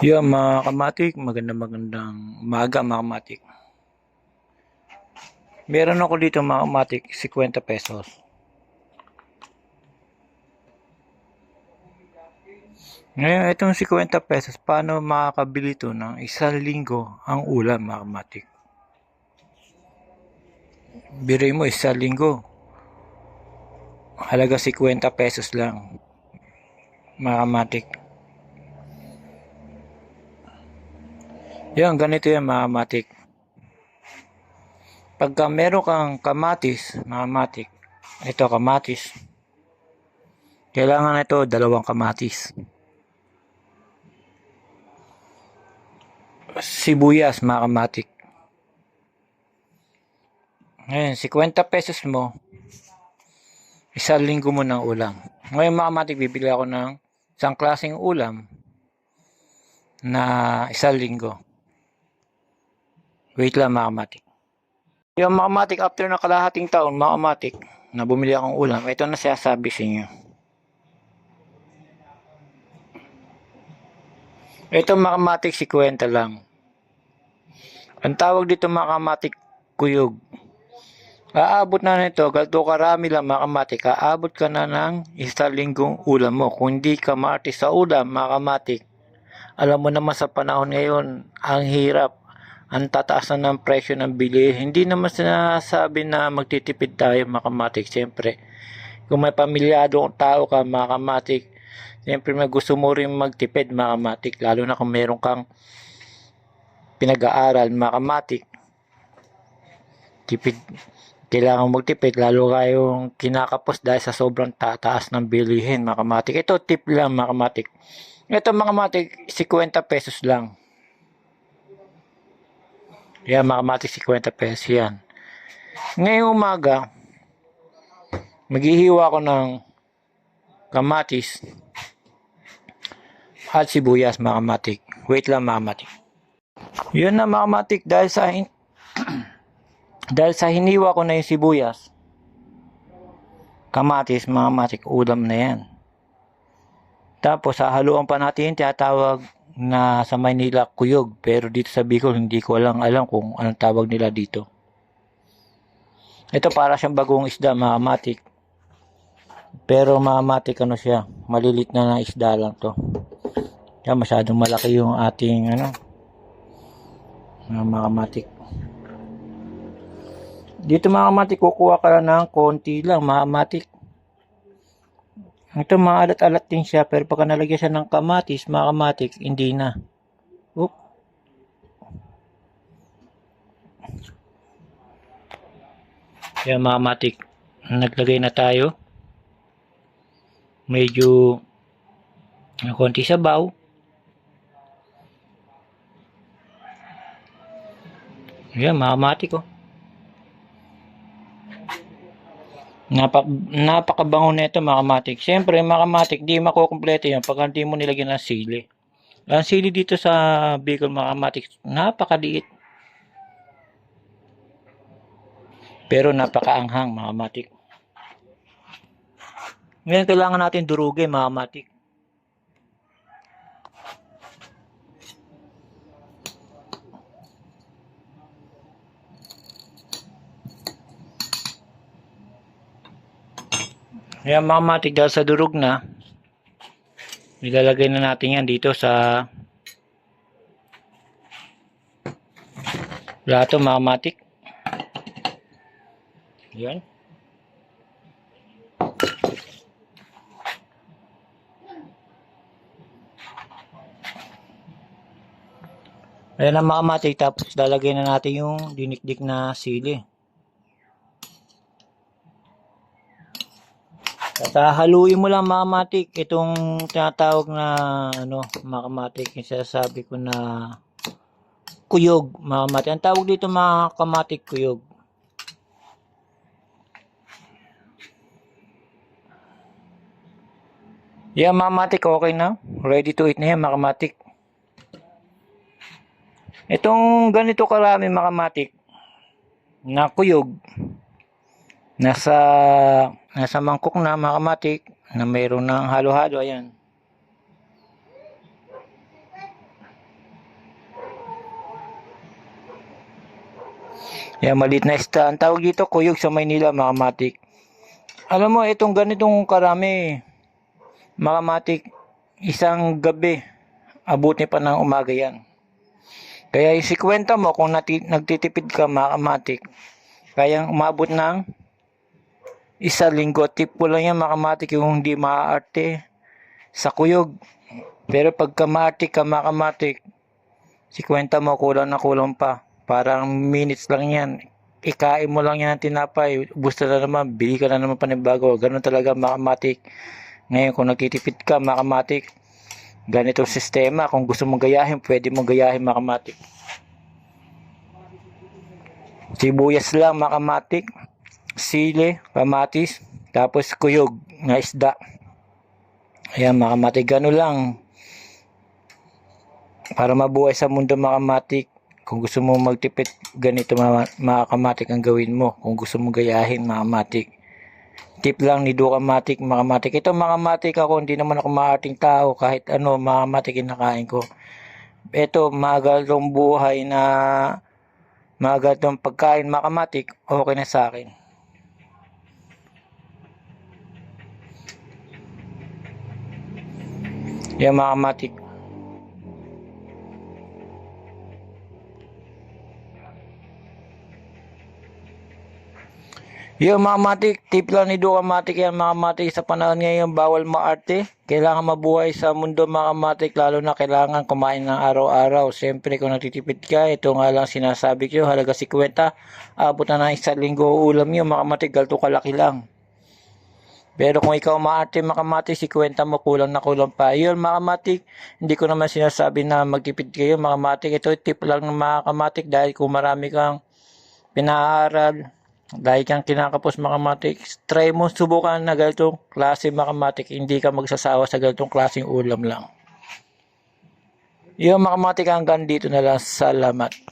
Yan mga kamatik, magandang magandang umaga mga kamatik. Meron ako dito mga kamatik, 50 pesos. Ngayon, itong 50 pesos, paano makakabili to ng isang linggo ang ulam mga kamatik? Biri mo, isang linggo. Halaga 50 pesos lang. Mga kamatik. Yan, ganito yan mga matik. Pagka meron kang kamatis, mga matik, ito kamatis. Kailangan ito dalawang kamatis. Sibuyas, mga kamatik. Ngayon, 50 pesos mo, isang linggo mo ng ulam. Ngayon mga kamatik, bibili ako ng isang klaseng ulam na isang linggo. Wait lang mga kamatik. Yung mga after na kalahating taon, mga na bumili akong ulam, ito na siya sabi sa inyo. Ito mga si kwenta lang. Ang tawag dito mga kuyog. Aabot na nito, ganito karami lang mga kamatik, aabot ka na ng isang linggong ulam mo. Kung hindi ka maarte sa ulam, mga alam mo naman sa panahon ngayon, ang hirap ang tataas na ng presyo ng bili. Hindi naman sinasabi na magtitipid tayo mga kamatik. Siyempre, kung may pamilyado kang tao ka mga kamatik, siyempre may gusto mo rin magtipid mga kamatik. Lalo na kung meron kang pinag-aaral mga kamatik. Tipid, kailangan magtipid lalo kayong kinakapos dahil sa sobrang tataas ng bilihin mga kamatik. Ito tip lang mga kamatik. Ito mga kamatik, 50 pesos lang. Yan, mga kamatis, 50 pesos yan. Ngayong umaga, maghihiwa ako ng kamatis at sibuyas, mga. Wait lang, mga. Yun na, mga dahil sa, dahil sa hiniwa ko na yung sibuyas, kamatis, mga ulam na yan. Tapos, hahaluan pa natin tinatawag na sa Maynila kuyog. Pero dito sa Bicol, hindi ko lang alam kung anong tawag nila dito. Ito para siyang bagong isda, mga. Pero mga ano siya, malilit na na isda lang to. Kaya masyadong malaki yung ating, ano, mga matik. Dito mga matik, kukuha ka lang ng konti lang, mga. Ito maalat-alat din siya pero pagka nalagyan siya ng kamatis, mga kamatik, hindi na. Oop. Yan mga kamatik, naglagay na tayo. Medyo konti sabaw. Yan mga kamatik oh. Napak napakabango nito mga kamatik. Siyempre mga kamatik, di makukumpleto yan pag hindi mo nilagyan ng sili. Ang sili dito sa Bicol mga kamatik, napakaliit. Pero napakaanghang mga kamatik. Ngayon kailangan natin durugin mga kamatik. Ayan mga matik sa durog na, ilalagay na natin yan dito sa plato mga matik. Yan. Ayan ang mga matik tapos lalagay na natin yung dinikdik na sili. At haluin mo lang mga matik itong tinatawag na ano, mga kamatik yung sinasabi ko na kuyog mga kamatik. Ang tawag dito mga kamatik kuyog. Yan mga kamatik okay na. Ready to eat na yan mga kamatik. Itong ganito karami mga kamatik na kuyog nasa nasa mangkok na makamatik na mayroon ng halo-halo ayan Yan, maliit na isda. Ang tawag dito, kuyog sa Maynila, makamatik. Alam mo, itong ganitong karami, makamatik, isang gabi, abuti pa ng umaga yan. Kaya isikwenta mo kung nagtitipid ka, mga kamatik, kayang umabot ng isa linggo. Tip ko lang yan, mga kamatik, yung hindi maaarte sa kuyog. Pero pagka maarte ka, mga kamatik, 50 mo, kulang na kulang pa. Parang minutes lang yan. Ikain mo lang yan ng tinapay. Gusto na naman, bili ka na naman panibago. Ganun talaga, mga kamatik. Ngayon, kung nagtitipid ka, mga kamatik, ganitong sistema. Kung gusto mong gayahin, pwede mong gayahin, mga kamatik. Sibuyas lang, mga kamatik. Sili, kamatis, tapos kuyog na isda. Ayan, mga kamatik, gano'n lang. Para mabuhay sa mundo, mga kamatik. Kung gusto mo magtipid, ganito mga, mga kamatik ang gawin mo. Kung gusto mo gayahin, mga kamatik. Tip lang ni Duka Matik, mga kamatik. Ito mga kamatik ako, hindi naman ako maating tao. Kahit ano, mga kamatik kinakain ko. Ito, magalong buhay na magalong pagkain, mga kamatik, okay na sa akin. Yan mga kamatik. Yung mga matik, tip lang ni Duka Matik yan mga matik sa panahon ngayon bawal maarte. Kailangan mabuhay sa mundo mga matik lalo na kailangan kumain ng araw-araw. Siyempre kung nagtitipid ka, ito nga lang sinasabi ko, halaga 50, abot na ng isang linggo ulam yun mga matik, galto kalaki lang. Pero kung ikaw maarte mga matik, 50 mo kulang na kulang pa. Yun mga matik, hindi ko naman sinasabi na magtipid kayo mga matik. Ito tip lang ng mga kamatik dahil kung marami kang pinaaral, dahil kang kinakapos makamatik, try mo subukan na ganitong klase makamatik, hindi ka magsasawa sa ganitong klaseng ulam lang. Yung makamatik hanggang dito na lang. Salamat.